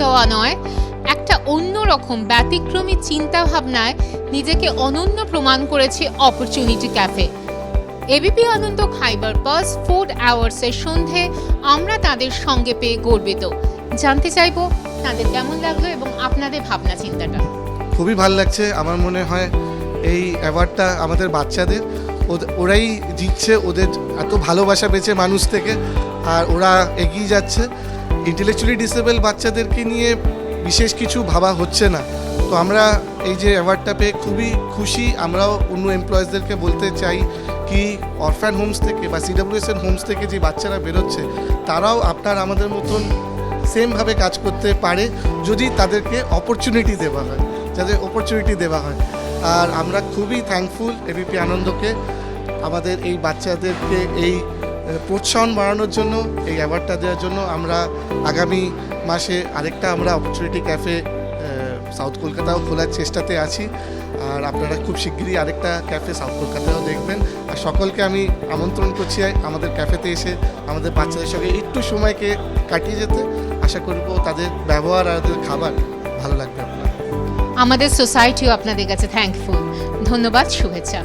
দেওয়া নয়, একটা অন্যরকম ব্যতিক্রমী চিন্তা ভাবনায় নিজেকে অনন্য প্রমাণ করেছে opportunity cafe A B P Ananda Khyber pass food আওয়ার্সের সন্ধে আমরা তাদের সঙ্গে পেয়ে গর্বিত। জানতে চাইব, তাদের কেমন লাগল এবং আপনাদের ভাবনা চিন্তাটা? খুবই ভালো লাগছে। আমার মনে হয় এই অ্যাওয়ার্ডটা আমাদের বাচ্চাদের ওরাই জিতছে, ওদের এত ভালোবাসা পেয়েছে মানুষ থেকে, আর ওরা এগিয়ে যাচ্ছে। ইন্টেলেকচুয়ালি ডিসেবল বাচ্চাদেরকে নিয়ে বিশেষ কিছু ভাবা হচ্ছে না। তো আমরা এই যে অ্যাওয়ার্ডটা পেয়ে খুবই খুশি। আমরাও অন্য এমপ্লয়িজদেরকে বলতে চাই কি অরফ্যান হোমস থেকে বা সিডাব্লিউএসএন হোমস থেকে যে বাচ্চারা বেরোচ্ছে, তারাও আপনার আমাদের মতন সেমভাবে কাজ করতে পারে, যদি তাদেরকে অপরচুনিটি দেওয়া হয়, যাদের অপরচুনিটি দেওয়া হয়। আর আমরা খুবই থ্যাঙ্কফুল এবিপি আনন্দকে আমাদের এই বাচ্চাদেরকে এই প্রোৎসাহন বাড়ানোর জন্য, এই অ্যাওয়ার্ডটা দেওয়ার জন্য আমরা আগামী মাসে আরেকটা আমরা অপরচুনিটি ক্যাফে সাউথ কলকাতাও খোলার চেষ্টাতে আছি। আর আপনারা খুব শিগগিরই আরেকটা ক্যাফে সাউথ কলকাতাও দেখবেন। আর সকলকে আমি আমন্ত্রণ করছি আমাদের ক্যাফেতে এসে, আমাদের বাচ্চাদের সঙ্গে একটু সময়কে কাটিয়ে যেতে। আশা করব তাদের ব্যবহার আর তাদের খাবার ভালো লাগবে আপনার। আমাদের সোসাইটিও আপনাদের কাছে থ্যাঙ্কফুল ধন্যবাদ, শুভেচ্ছা।